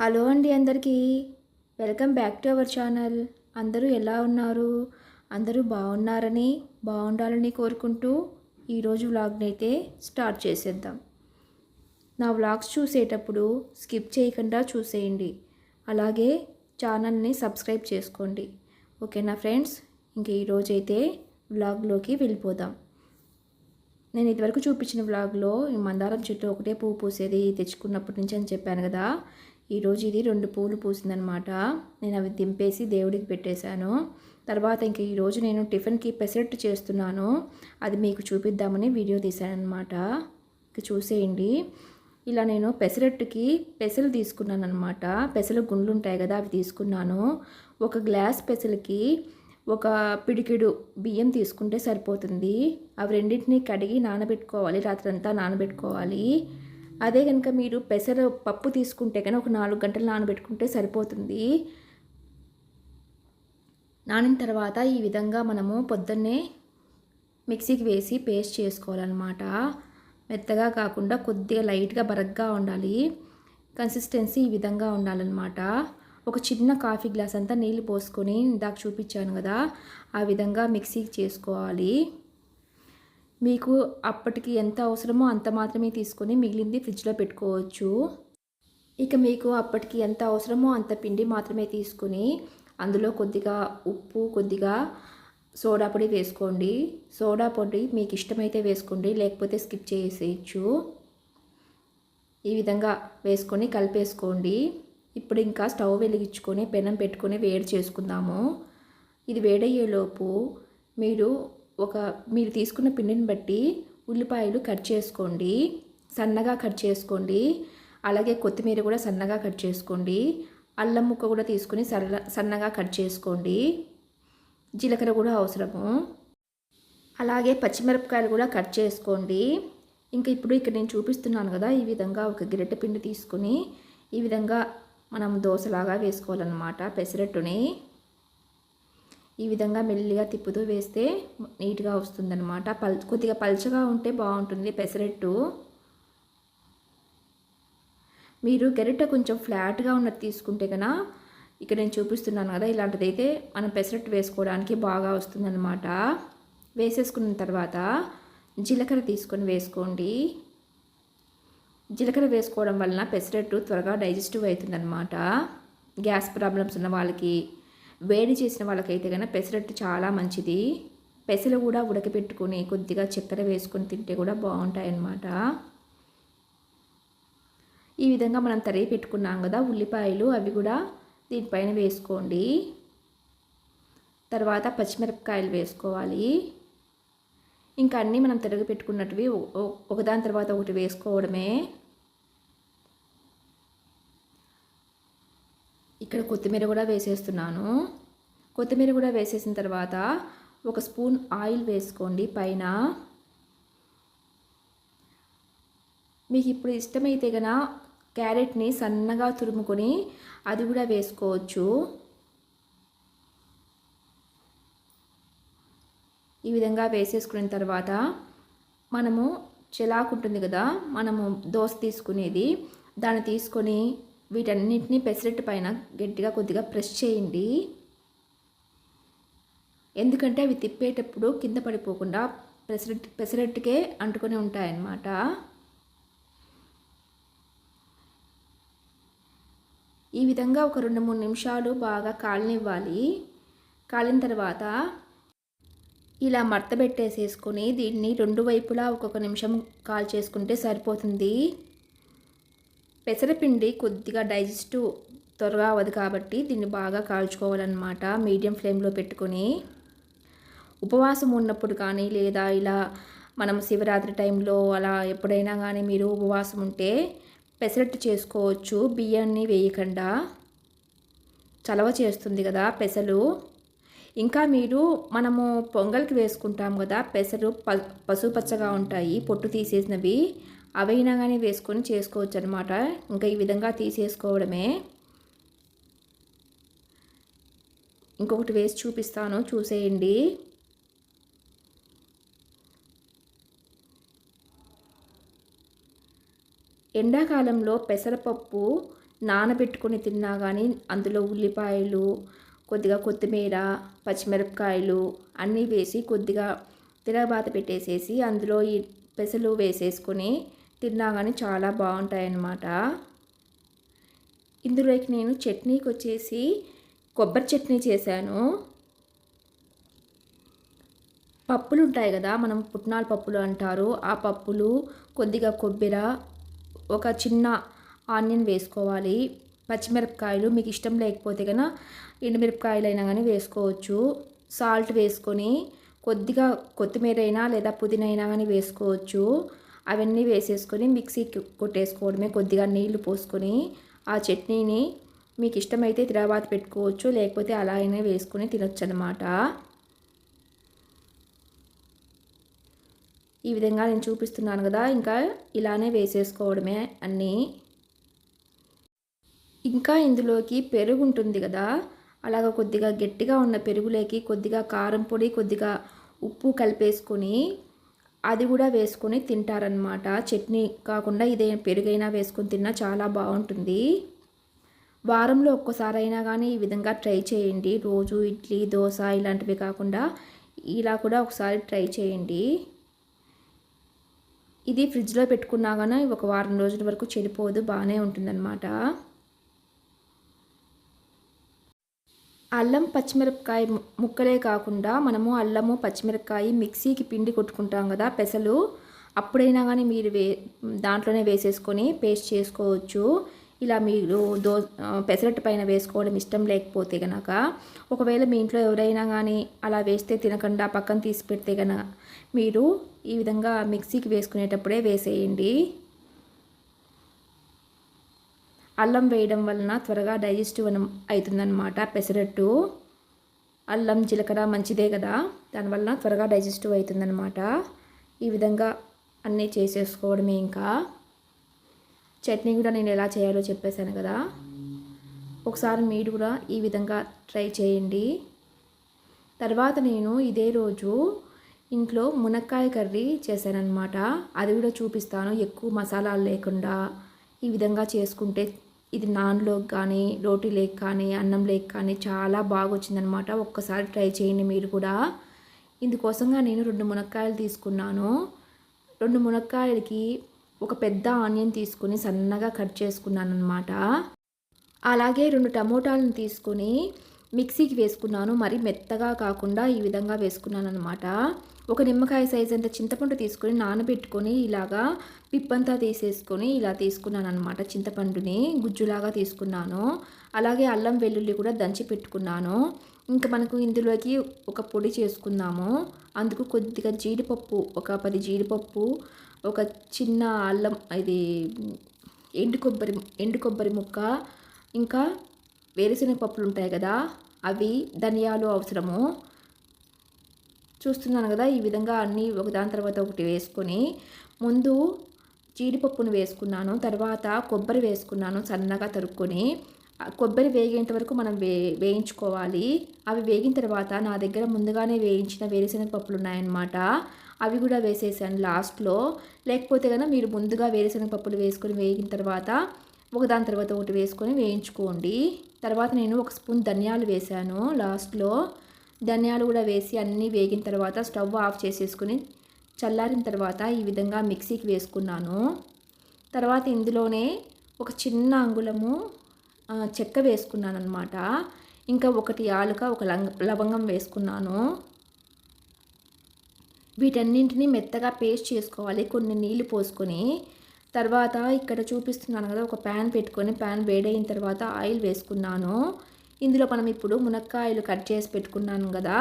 Hello అండి అందరికీ. Welcome back to our channel. అందరూ ఎలా ఉన్నారు? అందరూ బాగున్నారని బాగుండాలని కోరుకుంటూ ఈరోజు వ్లాగ్ని అయితే స్టార్ట్ చేసేద్దాం. నా వ్లాగ్స్ చూసేటప్పుడు స్కిప్ చేయకుండా చూసేయండి. అలాగే ఛానల్ని సబ్స్క్రైబ్ చేసుకోండి. ఓకేనా ఫ్రెండ్స్? ఇంక ఈరోజైతే వ్లాగ్లోకి వెళ్ళిపోదాం. నేను ఇదివరకు చూపించిన వ్లాగ్లో ఈ మందారం చెట్టు ఒకటే పువ్వు పూసేది తెచ్చుకున్నప్పటి నుంచి అని చెప్పాను కదా. ఈరోజు ఇది రెండు పూలు పూసిందనమాట. నేను అవి దింపేసి దేవుడికి పెట్టేశాను. తర్వాత ఇంక ఈరోజు నేను టిఫిన్కి పెసరట్టు చేస్తున్నాను. అది మీకు చూపిద్దామని వీడియో తీశానమాట ఇక చూసేయండి. ఇలా నేను పెసరట్టుకి పెసలు తీసుకున్నాను అనమాట పెసలు గుండ్లు ఉంటాయి కదా అవి తీసుకున్నాను. ఒక గ్లాస్ పెసలకి ఒక పిడికిడు బియ్యం తీసుకుంటే సరిపోతుంది. అవి రెండింటిని కడిగి నానబెట్టుకోవాలి రాత్రంతా నానబెట్టుకోవాలి. అదే కనుక మీరు పెసర పప్పు తీసుకుంటే కనుక ఒక నాలుగు గంటలు నానబెట్టుకుంటే సరిపోతుంది. నానిన తర్వాత ఈ విధంగా మనము పొద్దున్నే మిక్సీకి వేసి పేస్ట్ చేసుకోవాలన్నమాట. మెత్తగా కాకుండా కొద్దిగా లైట్గా బరగ్గా ఉండాలి. కన్సిస్టెన్సీ ఈ విధంగా ఉండాలన్నమాట. ఒక చిన్న కాఫీ గ్లాస్ అంతా నీళ్ళు పోసుకొని ఇందాక చూపించాను కదా ఆ విధంగా మిక్సీకి చేసుకోవాలి. మీకు అప్పటికి ఎంత అవసరమో అంత మాత్రమే తీసుకొని మిగిలింది ఫ్రిడ్జ్లో పెట్టుకోవచ్చు. ఇక మీకు అప్పటికి ఎంత అవసరమో అంత పిండి మాత్రమే తీసుకొని అందులో కొద్దిగా ఉప్పు కొద్దిగా సోడా పొడి వేసుకోండి. సోడా పొడి మీకు ఇష్టమైతే వేసుకోండి లేకపోతే స్కిప్ చేసేయచ్చు. ఈ విధంగా వేసుకొని కలిపేసుకోండి. ఇప్పుడు ఇంకా స్టవ్ వెలిగించుకొని పెనం పెట్టుకొని వేడి చేసుకుందాము. ఇది వేడయ్యేలోపు మీరు ఒక మీరు తీసుకున్న పిండిని బట్టి ఉల్లిపాయలు కట్ చేసుకోండి. సన్నగా కట్ చేసుకోండి. అలాగే కొత్తిమీర కూడా సన్నగా కట్ చేసుకోండి. అల్లం ముక్క కూడా తీసుకుని సన్న సన్నగా కట్ చేసుకోండి. జీలకర్ర కూడా అవసరము. అలాగే పచ్చిమిరపకాయలు కూడా కట్ చేసుకోండి. ఇంకా ఇప్పుడు ఇక్కడ నేను చూపిస్తున్నాను కదా ఈ విధంగా ఒక గిరెట్టె పిండి తీసుకుని ఈ విధంగా మనం దోశలాగా వేసుకోవాలన్నమాట పెసరట్టుని. ఈ విధంగా మెల్లిగా తిప్పుతూ వేస్తే నీట్గా వస్తుందన్నమాట. పల్ కొద్దిగా పల్చగా ఉంటే బాగుంటుంది పెసరట్టు. మీరు గరిట కొంచెం ఫ్లాట్గా ఉన్నది తీసుకుంటే కన్నా ఇక్కడ నేను చూపిస్తున్నాను కదా ఇలాంటిదైతే మనం పెసరట్టు వేసుకోవడానికి బాగా వస్తుందన్నమాట. వేసేసుకున్న తర్వాత జీలకర్ర తీసుకొని వేసుకోండి. జీలకర్ర వేసుకోవడం వలన పెసరట్టు త్వరగా డైజెస్టివ్ అవుతుందన్నమాట. గ్యాస్ ప్రాబ్లమ్స్ ఉన్న వాళ్ళకి వేడి చేసిన వాళ్ళకైతే కనుక పెసరట్టు చాలా మంచిది. పెసలు కూడా ఉడకపెట్టుకుని కొద్దిగా చక్కెర వేసుకొని తింటే కూడా బాగుంటాయి అన్నమాట ఈ విధంగా మనం తరిగి పెట్టుకున్నాం కదా ఉల్లిపాయలు అవి కూడా దీనిపైన వేసుకోండి. తర్వాత పచ్చిమిరపకాయలు వేసుకోవాలి. ఇంకా అన్నీ మనం తిరగ పెట్టుకున్నట్టువి ఒకదాని తర్వాత ఒకటి వేసుకోవడమే. ఇక్కడ కొత్తిమీర కూడా వేసేస్తున్నాను. కొత్తిమీర కూడా వేసేసిన తర్వాత ఒక స్పూన్ ఆయిల్ వేసుకోండి పైన. మీకు ఇప్పుడు ఇష్టమైతే కన క్యారెట్ని సన్నగా తురుముకొని అది కూడా వేసుకోవచ్చు. ఈ విధంగా వేసేసుకున్న తర్వాత మనము చెలాకు ఉంటుంది కదా మనము దోశ తీసుకునేది దాన్ని తీసుకొని వీటన్నిటిని పెసరట్టు పైన గట్టిగా కొద్దిగా ప్రెస్ చేయండి. ఎందుకంటే అవి తిప్పేటప్పుడు కింద పడిపోకుండా పెసరెట్ పెసరట్టుకే అంటుకొని ఉంటాయన్నమాట. ఈ విధంగా ఒక రెండు మూడు నిమిషాలు బాగా కాలనివ్వాలి. కాలిన తర్వాత ఇలా మడత పెట్టేసేసుకొని దీన్ని రెండు వైపులా ఒక్కొక్క నిమిషం కాల్ చేసుకుంటే సరిపోతుంది. పెసరపిండి కొద్దిగా డైజెస్ట్ త్వరగా అవ్వదు కాబట్టి దీన్ని బాగా కాల్చుకోవాలన్నమాట. మీడియం ఫ్లేమ్లో పెట్టుకొని. ఉపవాసం ఉన్నప్పుడు కానీ లేదా ఇలా మనం శివరాత్రి టైంలో అలా ఎప్పుడైనా కానీ మీరు ఉపవాసం ఉంటే పెసరట్టు చేసుకోవచ్చు. బియ్యాన్ని వేయకుండా. చలవ చేస్తుంది కదా పెసలు. ఇంకా మీరు మనము పొంగల్కి వేసుకుంటాం కదా పెసరు ప పసుపచ్చగా ఉంటాయి పొట్టు తీసేసినవి. అవైనా కానీ వేసుకొని చేసుకోవచ్చు అనమాట ఇంకా ఈ విధంగా తీసేసుకోవడమే. ఇంకొకటి వేసి చూపిస్తాను చూసేయండి. ఎండాకాలంలో పెసరపప్పు నానబెట్టుకొని తిన్నా కానీ అందులో ఉల్లిపాయలు కొద్దిగా కొత్తిమీర పచ్చిమిరపకాయలు అన్నీ వేసి కొద్దిగా తిరగబాత పెట్టేసేసి అందులో ఈ పెసలు వేసేసుకొని తిన్నా కానీ చాలా బాగుంటాయి అన్నమాట ఇందులోకి నేను చట్నీకి వచ్చేసి కొబ్బరి చట్నీ చేశాను. పప్పులు ఉంటాయి కదా మనం పుట్నాల పప్పులు అంటారు. ఆ పప్పులు కొద్దిగా కొబ్బరి ఒక చిన్న ఆనియన్ వేసుకోవాలి. పచ్చిమిరపకాయలు మీకు ఇష్టం లేకపోతే కనుక ఎండుమిరపకాయలు అయినా కానీ వేసుకోవచ్చు. సాల్ట్ వేసుకొని కొద్దిగా కొత్తిమీర అయినా లేదా పుదీనా అయినా కానీ వేసుకోవచ్చు. అవన్నీ వేసేసుకొని మిక్సీకి కొట్టేసుకోవడమే. కొద్దిగా నీళ్ళు పోసుకొని ఆ చట్నీని మీకు ఇష్టమైతే తిరగబాత పెట్టుకోవచ్చు లేకపోతే అలా అయినా వేసుకొని తినొచ్చు అనమాట ఈ విధంగా నేను చూపిస్తున్నాను కదా ఇంకా ఇలానే వేసేసుకోవడమే అన్నీ. ఇంకా ఇందులోకి పెరుగు ఉంటుంది కదా అలాగ కొద్దిగా గట్టిగా ఉన్న పెరుగులోకి కొద్దిగా కారం పొడి కొద్దిగా ఉప్పు కలిపేసుకొని అది కూడా వేసుకొని తింటారనమాట చట్నీ కాకుండా ఇదే పెరుగైనా వేసుకొని తిన్నా చాలా బాగుంటుంది. వారంలో ఒక్కసారైనా కానీ ఈ విధంగా ట్రై చేయండి. రోజు ఇడ్లీ దోశ ఇలాంటివి కాకుండా ఇలా కూడా ఒకసారి ట్రై చేయండి. ఇది ఫ్రిడ్జ్లో పెట్టుకున్నా కానీ ఒక వారం రోజుల వరకు చెడిపోదు బాగానే ఉంటుందన్నమాట. అల్లం పచ్చిమిరపకాయ ముక్కలే కాకుండా మనము అల్లము పచ్చిమిరపకాయ మిక్సీకి పిండి కొట్టుకుంటాం కదా పెసలు. అప్పుడైనా కానీ మీరు వే దాంట్లోనే వేసేసుకొని పేస్ట్ చేసుకోవచ్చు. ఇలా మీరు దో పెసరట్టు పైన వేసుకోవడం ఇష్టం లేకపోతే కనుక ఒకవేళ మీ ఇంట్లో ఎవరైనా కానీ అలా వేస్తే తినకుండా పక్కన తీసి పెడితే కనుక మీరు ఈ విధంగా మిక్సీకి వేసుకునేటప్పుడే వేసేయండి. అల్లం వేయడం వలన త్వరగా డైజెస్టివ్ అవుతుందన్నమాట పెసరట్టు అల్లం జీలకర్ర మంచిదే కదా. దానివల్ల త్వరగా డైజెస్టివ్ అవుతుందన్నమాట ఈ విధంగా అన్నీ చేసేసుకోవడమే ఇంకా. చట్నీ కూడా నేను ఎలా చేయాలో చెప్పేశాను కదా. ఒకసారి మీరు కూడా ఈ విధంగా ట్రై చేయండి. తర్వాత నేను ఇదే రోజు ఇంట్లో మునక్కాయ కర్రీ చేశానన్నమాట. అది కూడా చూపిస్తాను. ఎక్కువ మసాలాలు లేకుండా ఈ విధంగా చేసుకుంటే ఇది నాన్లోకి కానీ రోటీ లేక్ కానీ అన్నం లేక్ కానీ చాలా బాగా వచ్చిందనమాట ఒక్కసారి ట్రై చేయండి మీరు కూడా. ఇందుకోసంగా నేను రెండు మునక్కాయలు తీసుకున్నాను. రెండు మునక్కాయలకి ఒక పెద్ద ఆనియన్ తీసుకుని సన్నగా కట్ చేసుకున్నాను అనమాట అలాగే రెండు టమోటాలను తీసుకొని మిక్సీకి వేసుకున్నాను. మరి మెత్తగా కాకుండా ఈ విధంగా వేసుకున్నాను అనమాట ఒక నిమ్మకాయ సైజ్ అంత చింతపండు తీసుకొని నానబెట్టుకొని ఇలాగా పిప్పంతా తీసేసుకొని ఇలా తీసుకున్నాను అనమాట చింతపండుని. గుజ్జులాగా తీసుకున్నాను. అలాగే అల్లం వెల్లుల్లి కూడా దంచి పెట్టుకున్నాను. ఇంకా మనకు ఇందులోకి ఒక పొడి చేసుకుందాము. అందుకు కొద్దిగా జీడిపప్పు ఒక పది జీడిపప్పు ఒక చిన్న అల్లం ఇది ఎండు కొబ్బరి ఎండు కొబ్బరి ముక్క ఇంకా వేరుశనగ పప్పులు ఉంటాయి కదా అవి ధనియాలు అవసరము. చూస్తున్నాను కదా ఈ విధంగా అన్నీ ఒకదాని తర్వాత ఒకటి వేసుకొని ముందు జీడిపప్పును వేసుకున్నాను తర్వాత కొబ్బరి వేసుకున్నాను సన్నగా తరుక్కొని. కొబ్బరి వేగేంత వరకు మనం వే వేయించుకోవాలి. అవి వేగిన తర్వాత నా దగ్గర ముందుగానే వేయించిన వేరుశనగ పప్పులు ఉన్నాయన్నమాట అవి కూడా వేసేసాను లాస్ట్లో. లేకపోతే కనుక మీరు ముందుగా వేరుశనగ పప్పులు వేసుకొని వేగిన తర్వాత ఒకదాని తర్వాత ఒకటి వేసుకొని వేయించుకోండి. తర్వాత నేను ఒక స్పూన్ ధనియాలు వేసాను లాస్ట్లో. ధనియాలు కూడా వేసి అన్నీ వేగిన తర్వాత స్టవ్ ఆఫ్ చేసేసుకుని చల్లారిన తర్వాత ఈ విధంగా మిక్సీకి వేసుకున్నాను. తర్వాత ఇందులోనే ఒక చిన్న అంగుళము చెక్క వేసుకున్నాను అనమాట ఇంకా ఒకటి యాలుక ఒక లవంగం వేసుకున్నాను. వీటన్నింటినీ మెత్తగా పేస్ట్ చేసుకోవాలి కొన్ని నీళ్ళు పోసుకొని. తర్వాత ఇక్కడ చూపిస్తున్నాను కదా ఒక ప్యాన్ పెట్టుకొని ప్యాన్ వేడైన తర్వాత ఆయిల్ వేసుకున్నాను. ఇందులో మనం ఇప్పుడు మునక్కాయలు కట్ చేసి పెట్టుకున్నాను కదా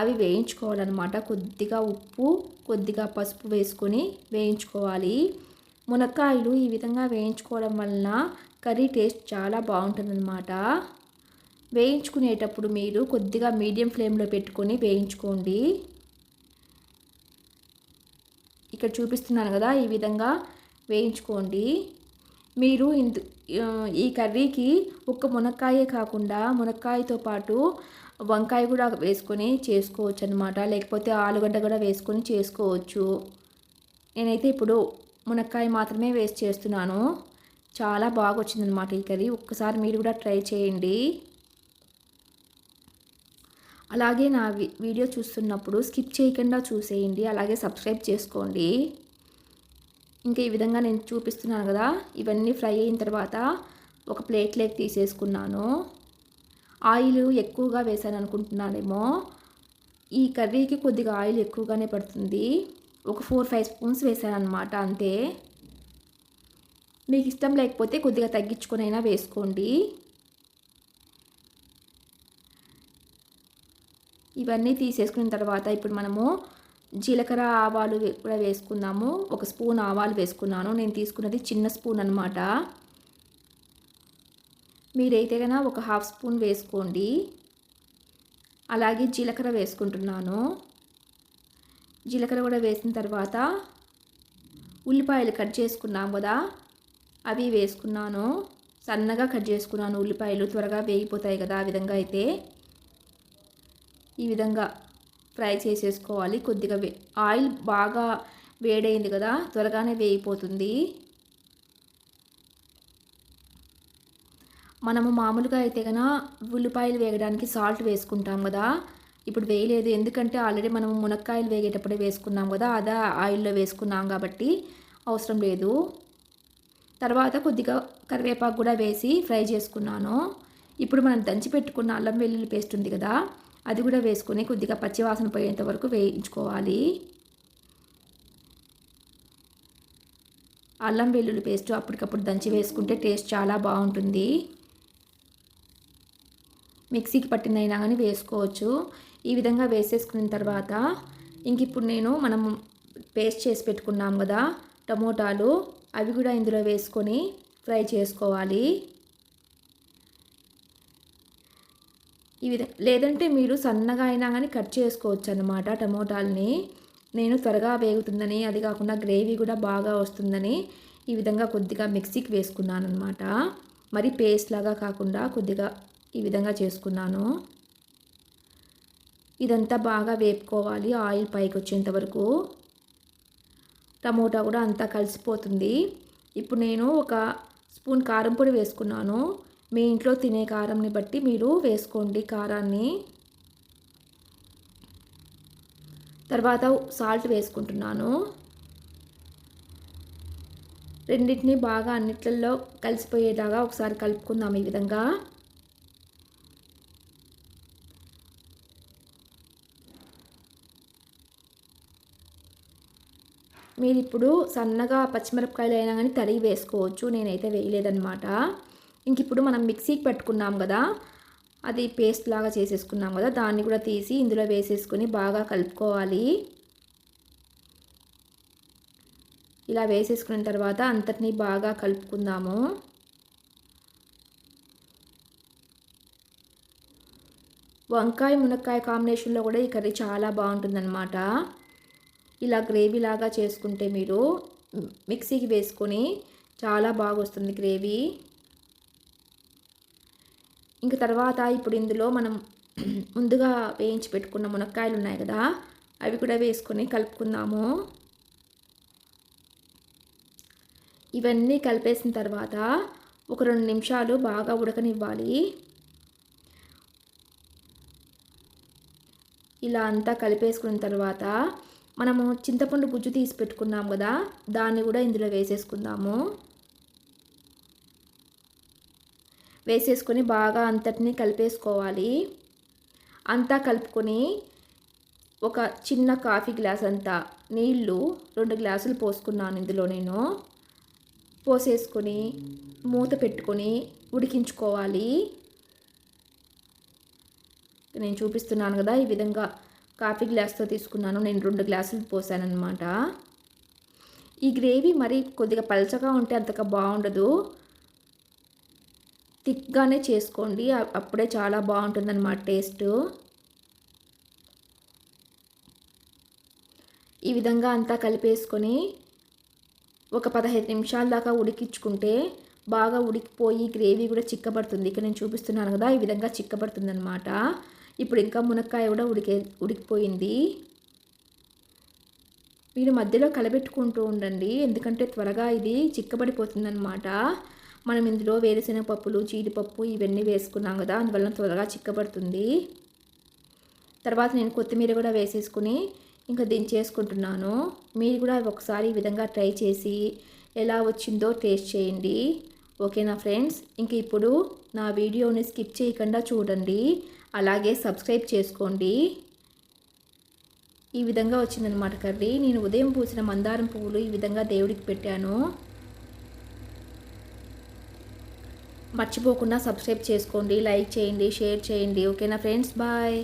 అవి వేయించుకోవాలన్నమాట. కొద్దిగా ఉప్పు కొద్దిగా పసుపు వేసుకొని వేయించుకోవాలి. మునక్కాయలు ఈ విధంగా వేయించుకోవడం వలన కర్రీ టేస్ట్ చాలా బాగుంటుందన్నమాట. వేయించుకునేటప్పుడు మీరు కొద్దిగా మీడియం ఫ్లేమ్లో పెట్టుకొని వేయించుకోండి. ఇక్కడ చూపిస్తున్నాను కదా ఈ విధంగా వేయించుకోండి. మీరు ఇందు ఈ కర్రీకి ఒక్క మునక్కాయే కాకుండా మునక్కాయతో పాటు వంకాయ కూడా వేసుకొని చేసుకోవచ్చు అనమాట లేకపోతే ఆలుగడ్డ కూడా వేసుకొని చేసుకోవచ్చు. నేనైతే ఇప్పుడు మునక్కాయ మాత్రమే వేస్ట్ చేస్తున్నాను. చాలా బాగా వచ్చిందనమాట ఈ కర్రీ. ఒక్కసారి మీరు కూడా ట్రై చేయండి. అలాగే నా వీడియో చూస్తున్నప్పుడు స్కిప్ చేయకుండా చూసేయండి. అలాగే సబ్స్క్రైబ్ చేసుకోండి. ఇంకా ఈ విధంగా నేను చూపిస్తున్నాను కదా. ఇవన్నీ ఫ్రై అయిన తర్వాత ఒక ప్లేట్లోకి తీసేసుకున్నాను. ఆయిల్ ఎక్కువగా వేసాను అనుకుంటున్నానేమో. ఈ కర్రీకి కొద్దిగా ఆయిల్ ఎక్కువగానే పడుతుంది. ఒక ఫోర్ ఫైవ్ స్పూన్స్ వేసాను అనమాట అంతే. మీకు ఇష్టం లేకపోతే కొద్దిగా తగ్గించుకునైనా వేసుకోండి. ఇవన్నీ తీసేసుకున్న తర్వాత ఇప్పుడు మనము జీలకర్ర ఆవాలు కూడా వేసుకుందాము. ఒక స్పూన్ ఆవాలు వేసుకున్నాను. నేను తీసుకున్నది చిన్న స్పూన్ అనమాట మీరైతే కన్నా ఒక హాఫ్ స్పూన్ వేసుకోండి. అలాగే జీలకర్ర వేసుకుంటున్నాను. జీలకర్ర కూడా వేసిన తర్వాత ఉల్లిపాయలు కట్ చేసుకున్నాం కదా అవి వేసుకున్నాను. సన్నగా కట్ చేసుకున్నాను ఉల్లిపాయలు. త్వరగా వేగిపోతాయి కదా ఆ విధంగా అయితే. ఈ విధంగా ఫ్రై చేసేసుకోవాలి. కొద్దిగా వే ఆయిల్ బాగా వేడైంది కదా త్వరగానే వేగిపోతుంది. మనము మామూలుగా అయితే కనుక ఉల్లిపాయలు వేయడానికి సాల్ట్ వేసుకుంటాం కదా. ఇప్పుడు వేయలేదు. ఎందుకంటే ఆల్రెడీ మనం మునక్కాయలు వేగేటప్పుడే వేసుకున్నాం కదా అదే ఆయిల్లో వేసుకున్నాం కాబట్టి అవసరం లేదు. తర్వాత కొద్దిగా కరివేపాకు కూడా వేసి ఫ్రై చేసుకున్నాను. ఇప్పుడు మనం దంచి పెట్టుకున్న అల్లం వెల్లుల్లి పేస్ట్ ఉంది కదా అది కూడా వేసుకొని కొద్దిగా పచ్చివాసన పోయేంత వరకు వేయించుకోవాలి. అల్లం వెల్లుల్లి పేస్ట్ అప్పటికప్పుడు దంచి వేసుకుంటే టేస్ట్ చాలా బాగుంటుంది. మిక్సీకి పట్టిందైనా కానీ వేసుకోవచ్చు. ఈ విధంగా వేసేసుకున్న తర్వాత ఇంక ఇప్పుడు నేను మనం పేస్ట్ చేసి పెట్టుకున్నాం కదా టమోటాలు అవి కూడా ఇందులో వేసుకొని ఫ్రై చేసుకోవాలి. ఈ విధంగా లేదంటే మీరు సన్నగా అయినా కానీ కట్ చేసుకోవచ్చు అనమాట టమోటాలని. నేను త్వరగా వేగుతుందని అది కాకుండా గ్రేవీ కూడా బాగా వస్తుందని ఈ విధంగా కొద్దిగా మిక్సీకి వేసుకున్నాను అనమాట మరి పేస్ట్ లాగా కాకుండా కొద్దిగా ఈ విధంగా చేసుకున్నాను. ఇదంతా బాగా వేపుకోవాలి ఆయిల్ పైకి వచ్చేంత వరకు. టమోటా కూడా అంతా కలిసిపోతుంది. ఇప్పుడు నేను ఒక స్పూన్ కారం పొడి వేసుకున్నాను. మీ ఇంట్లో తినే కారంని బట్టి మీరు వేసుకోండి కారాన్ని. తర్వాత సాల్ట్ వేసుకుంటున్నాను. రెండింటిని బాగా అన్నిట్లలో కలిసిపోయేలాగా ఒకసారి కలుపుకుందాం ఈ విధంగా. మీరు ఇప్పుడు సన్నగా పచ్చిమిరపకాయలు అయినా కానీ తరిగి వేసుకోవచ్చు. నేనైతే వేయలేదన్నమాట. ఇంక ఇప్పుడు మనం మిక్సీకి పెట్టుకున్నాం కదా అది పేస్ట్ లాగా చేసేసుకున్నాం కదా దాన్ని కూడా తీసి ఇందులో వేసేసుకొని బాగా కలుపుకోవాలి. ఇలా వేసేసుకున్న తర్వాత అంతటినీ బాగా కలుపుకుందాము. వంకాయ మునక్కాయ కాంబినేషన్లో కూడా ఈ కర్రీ చాలా బాగుంటుందన్నమాట. ఇలా గ్రేవీ లాగా చేసుకుంటే మీరు మిక్సీకి వేసుకొని చాలా బాగా వస్తుంది గ్రేవీ. ఇంక తర్వాత ఇప్పుడు ఇందులో మనం ముందుగా వేయించి పెట్టుకున్న మునక్కాయలు ఉన్నాయి కదా అవి కూడా వేసుకొని కలుపుకుందాము. ఇవన్నీ కలిపేసిన తర్వాత ఒక రెండు నిమిషాలు బాగా ఉడకనివ్వాలి. ఇలా అంతా కలిపేసుకున్న తర్వాత మనము చింతపండు గుజ్జు తీసి పెట్టుకున్నాం కదా దాన్ని కూడా ఇందులో వేసేసుకుందాము. వేసేసుకొని బాగా అంతటిని కలిపేసుకోవాలి. అంతా కలుపుకొని ఒక చిన్న కాఫీ గ్లాస్ అంతా నీళ్ళు రెండు గ్లాసులు పోసుకున్నాను ఇందులో నేను. పోసేసుకొని మూత పెట్టుకొని ఉడికించుకోవాలి. నేను చూపిస్తున్నాను కదా ఈ విధంగా కాఫీ గ్లాస్తో తీసుకున్నాను. నేను రెండు గ్లాసులు పోసానన్నమాట. ఈ గ్రేవీ మరి కొద్దిగా పలచగా ఉంటే అంతగా బాగుండదు. థిక్గానే చేసుకోండి. అప్పుడే చాలా బాగుంటుందన్నమాట టేస్ట్. ఈ విధంగా అంతా కలిపేసుకొని ఒక పదహైదు నిమిషాల దాకా ఉడికించుకుంటే బాగా ఉడికిపోయి గ్రేవీ కూడా చిక్కబడుతుంది. ఇక్కడ నేను చూపిస్తున్నాను కదా ఈ విధంగా చిక్కబడుతుంది అనమాట ఇప్పుడు ఇంకా మునక్కాయ కూడా ఉడికే ఉడికిపోయింది. మీరు మధ్యలో కలబెట్టుకుంటూ ఉండండి. ఎందుకంటే త్వరగా ఇది చిక్కబడిపోతుంది అనమాట మనం ఇందులో వేరుశెనగ పప్పులు జీడిపప్పు ఇవన్నీ వేసుకున్నాం కదా అందువల్ల త్వరగా చిక్కబడుతుంది. తర్వాత నేను కొత్తిమీర కూడా వేసేసుకుని ఇంకా దించేసుకుంటున్నాను. మీరు కూడా ఒకసారి ఈ విధంగా ట్రై చేసి ఎలా వచ్చిందో టేస్ట్ చేయండి. ఓకేనా ఫ్రెండ్స్? ఇంక ఇప్పుడు నా వీడియోని స్కిప్ చేయకుండా చూడండి. అలాగే సబ్స్క్రైబ్ చేసుకోండి. ఈ విధంగా వచ్చిందనమాట కర్రీ. నేను ఉదయం పూసిన మందారం పువ్వులు ఈ విధంగా దేవుడికి పెట్టాను. మర్చిపోకుండా సబ్స్క్రైబ్ చేసుకోండి లైక్ చేయండి షేర్ చేయండి. ఓకేనా ఫ్రెండ్స్? బాయ్.